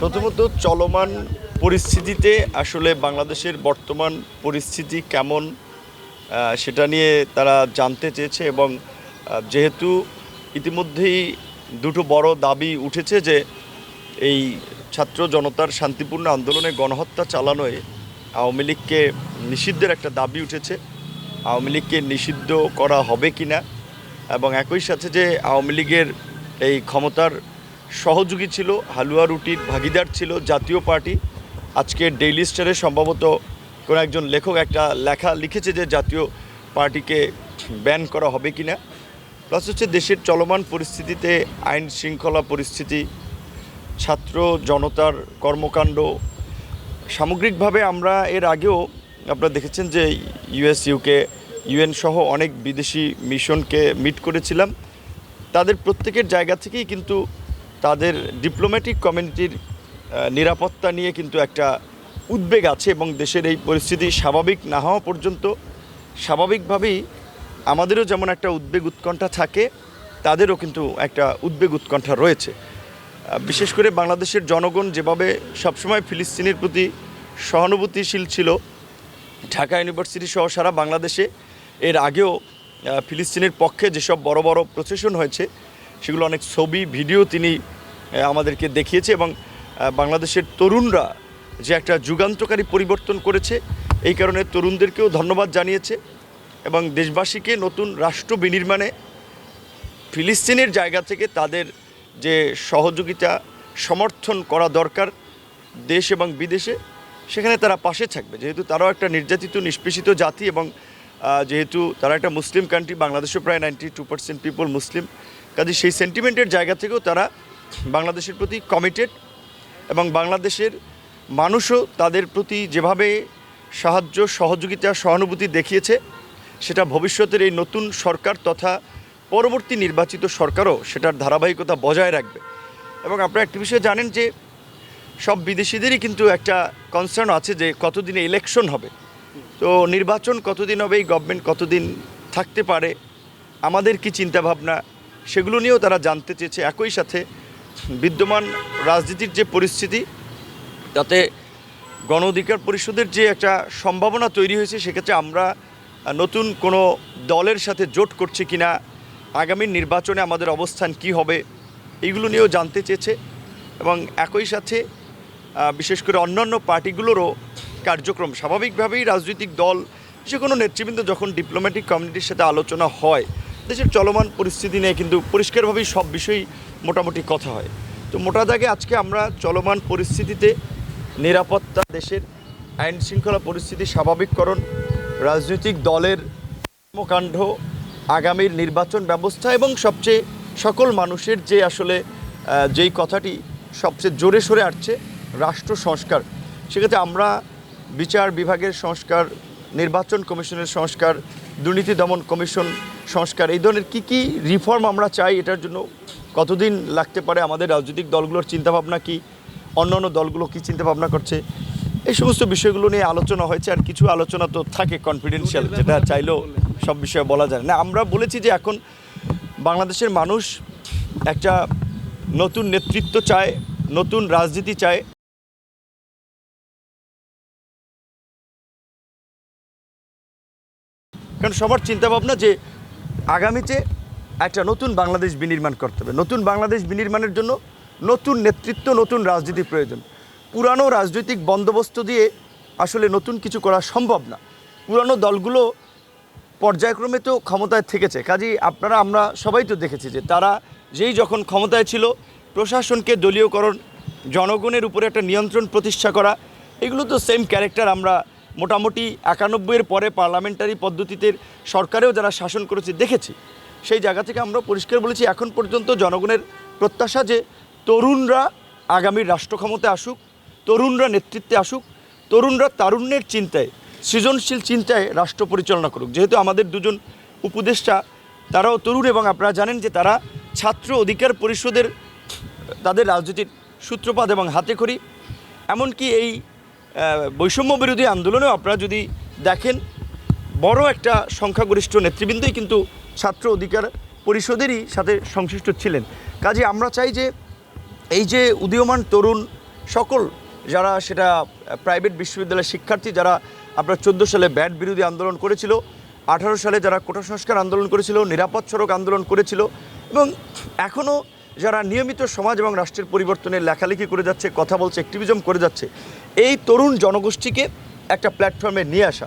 প্রথমত চলমান পরিস্থিতিতে আসলে বাংলাদেশের বর্তমান পরিস্থিতি কেমন সেটা নিয়ে তারা জানতে চেয়েছে এবং যেহেতু ইতিমধ্যেই দুটো বড় দাবি উঠেছে যে এই ছাত্র জনতার শান্তিপূর্ণ আন্দোলনে গণহত্যা চালানোয় আওয়ামী লীগকে নিষিদ্ধের একটা দাবি উঠেছে। আওয়ামী লীগকে নিষিদ্ধ করা হবে কি না এবং একই সাথে যে আওয়ামী লীগের এই ক্ষমতার সহযোগী ছিল, হালুয়া রুটির ভাগিদার ছিল, জাতীয় পার্টি। আজকে ডেইলি স্টারে সম্ভবত কোনো একজন লেখক একটা লেখা লিখেছে যে জাতীয় পার্টিকে ব্যান করা হবে কি না প্লাস হচ্ছে দেশের চলমান পরিস্থিতিতে আইন শৃঙ্খলা পরিস্থিতি, ছাত্র জনতার কর্মকাণ্ড। সামগ্রিকভাবে আমরা এর আগেও আপনারা দেখেছেন যে ইউএস ইউকে ইউএন সহ অনেক বিদেশি মিশনকে মিট করেছিলাম। তাদের প্রত্যেকের জায়গা থেকেই কিন্তু তাদের ডিপ্লোম্যাটিক কমিউনিটির নিরাপত্তা নিয়ে কিন্তু একটা উদ্বেগ আছে এবং দেশের এই পরিস্থিতি স্বাভাবিক না হওয়া পর্যন্ত স্বাভাবিকভাবেই আমাদেরও যেমন একটা উদ্বেগ উৎকণ্ঠা থাকে, তাদেরও কিন্তু একটা উদ্বেগ উৎকণ্ঠা রয়েছে। বিশেষ করে বাংলাদেশের জনগণ যেভাবে সবসময় ফিলিস্তিনের প্রতি সহানুভূতিশীল ছিল, ঢাকা ইউনিভার্সিটি সহ সারা বাংলাদেশে, এর আগেও ফিলিস্তিনের পক্ষে যেসব বড় বড় প্রসেশন হয়েছে সেগুলো অনেক ছবি, ভিডিও তিনি আমাদেরকে দেখিয়েছে এবং বাংলাদেশের তরুণরা যে একটা যুগান্তকারী পরিবর্তন করেছে, এই কারণে তরুণদেরকেও ধন্যবাদ জানিয়েছে এবং দেশবাসীকে নতুন রাষ্ট্র বিনির্মাণে ফিলিস্তিনের জায়গা থেকে তাদের যে সহযোগিতা, সমর্থন করা দরকার দেশ এবং বিদেশে, সেখানে তারা পাশে থাকবে। যেহেতু তারাও একটা নির্যাতিত, নিষ্পেষিত জাতি এবং যেহেতু তারা একটা মুসলিম কান্ট্রি বাংলাদেশও প্রায় ninety two percent people Muslim. কাজে সেই সেন্টিমেন্টের জায়গা থেকেও তারা বাংলাদেশের প্রতি কমিটেড এবং বাংলাদেশের মানুষও তাদের প্রতি যেভাবে সাহায্য, সহযোগিতা, সহানুভূতি দেখিয়েছে, সেটা ভবিষ্যতের এই নতুন সরকার তথা পরবর্তী নির্বাচিত সরকারও সেটার ধারাবাহিকতা বজায় রাখবে। এবং আপনারা একটি বিষয়ে জানেন যে সব বিদেশিদেরই কিন্তু একটা কনসার্ন আছে যে কতদিনে ইলেকশন হবে। তো নির্বাচন কতদিন হবে, এই গভর্নমেন্ট কতদিন থাকতে পারে, আমাদের কি চিন্তাভাবনা, সেগুলো নিয়েও তারা জানতে চেয়েছে। একই সাথে বিদ্যমান রাজনীতির যে পরিস্থিতি, তাতে গণ অধিকার পরিষদের যে একটা সম্ভাবনা তৈরি হয়েছে, সেক্ষেত্রে আমরা নতুন কোনো দলের সাথে জোট করছি কিনা, আগামী নির্বাচনে আমাদের অবস্থান কি হবে, এইগুলো নিয়েও জানতে চেয়েছে। এবং একই সাথে বিশেষ করে অন্যান্য পার্টিগুলোরও কার্যক্রম। স্বাভাবিকভাবেই রাজনৈতিক দল, যে কোনো নেতৃবৃন্দ যখন ডিপ্লোম্যাটিক কমিউনিটির সাথে আলোচনা হয়, দেশের চলমান পরিস্থিতি নিয়ে কিন্তু পরিষ্কারভাবেই সব বিষয়ই মোটামুটি কথা হয়। তো মোটা দাগে আজকে আমরা চলমান পরিস্থিতিতে নিরাপত্তা, দেশের আইন শৃঙ্খলা পরিস্থিতি, স্বাভাবিককরণ, রাজনৈতিক দলের কর্মকাণ্ড, আগামীর নির্বাচন ব্যবস্থা এবং সবচেয়ে সকল মানুষের যে আসলে যেই কথাটি সবচেয়ে জোরে সরে আসছে, রাষ্ট্র সংস্কার, সেক্ষেত্রে আমরা বিচার বিভাগের সংস্কার, নির্বাচন কমিশনের সংস্কার, দুর্নীতি দমন কমিশন সংস্কার, এই ধরনের কী কী রিফর্ম আমরা চাই এটার জন্য কতদিন লাগতে পারে? আমাদের রাজনৈতিক দলগুলোর চিন্তাভাবনা কি? অন্যান্য দলগুলো কী চিন্তাভাবনা করছে? এই সমস্ত বিষয়গুলো নিয়ে আলোচনা হয়েছে আর কিছু আলোচনা তো থাকে কনফিডেন্সিয়াল যেটা চাইলেও সব বিষয়ে বলা যায় না, আমরা বলেছি যে এখন বাংলাদেশের মানুষ একটা নতুন নেতৃত্ব চায়, নতুন রাজনীতি চায়। কারণ সবার চিন্তাভাবনা যে আগামীতে একটা নতুন বাংলাদেশ বিনির্মাণ করতে হবে। নতুন বাংলাদেশ বিনির্মাণের জন্য নতুন নেতৃত্ব, নতুন রাজনীতি প্রয়োজন। পুরানো রাজনৈতিক বন্দোবস্ত দিয়ে আসলে নতুন কিছু করা সম্ভব না। পুরানো দলগুলো পর্যায়ক্রমে তো ক্ষমতায় থেকেছে। কাজেই আপনারা, আমরা সবাই তো দেখেছি যে তারা যেই যখন ক্ষমতায় ছিল, প্রশাসনকে দলীয়করণ, জনগণের উপরে একটা নিয়ন্ত্রণ প্রতিষ্ঠা করা, এগুলো তো সেম ক্যারেক্টার আমরা মোটামুটি একানব্বইয়ের পরে পার্লামেন্টারি পদ্ধতিতে সরকারেও যারা শাসন করেছে দেখেছি, সেই জায়গা থেকে আমরা পরিষ্কার বলেছি, এখন পর্যন্ত জনগণের প্রত্যাশা যে তরুণরা আগামীর রাষ্ট্র ক্ষমতায় আসুক, তরুণরা নেতৃত্বে আসুক, তরুণরা তারুণ্যের চিন্তায়, সৃজনশীল চিন্তায় রাষ্ট্র পরিচালনা করুক। যেহেতু আমাদের দুজন উপদেষ্টা, তারাও তরুণ এবং আপনারা জানেন যে তারা ছাত্র অধিকার পরিষদের, তাদের রাজনীতির সূত্রপাত এবং হাতে খড়ি এমনকি এই বৈষম্য বিরোধী আন্দোলনেও আপনারা যদি দেখেন, বড় একটা সংখ্যাগরিষ্ঠ নেতৃবৃন্দই কিন্তু ছাত্র অধিকার পরিষদেরই সাথে সংশ্লিষ্ট ছিলেন। কাজে আমরা চাই যে এই যে উদীয়মান তরুণ সকল যারা সেটা প্রাইভেট বিশ্ববিদ্যালয়ের শিক্ষার্থী, যারা আপনার চোদ্দ সালে ব্যাট বিরোধী আন্দোলন করেছিল, আঠারো সালে যারা কোটা সংস্কার আন্দোলন করেছিল, নিরাপদ সড়ক আন্দোলন করেছিল এবং এখনও যারা নিয়মিত সমাজ এবং রাষ্ট্রের পরিবর্তনে লেখালেখি করে যাচ্ছে, কথা বলছে অ্যাক্টিভিজম করে যাচ্ছে, এই তরুণ জনগোষ্ঠীকে একটা প্ল্যাটফর্মে নিয়ে আসা।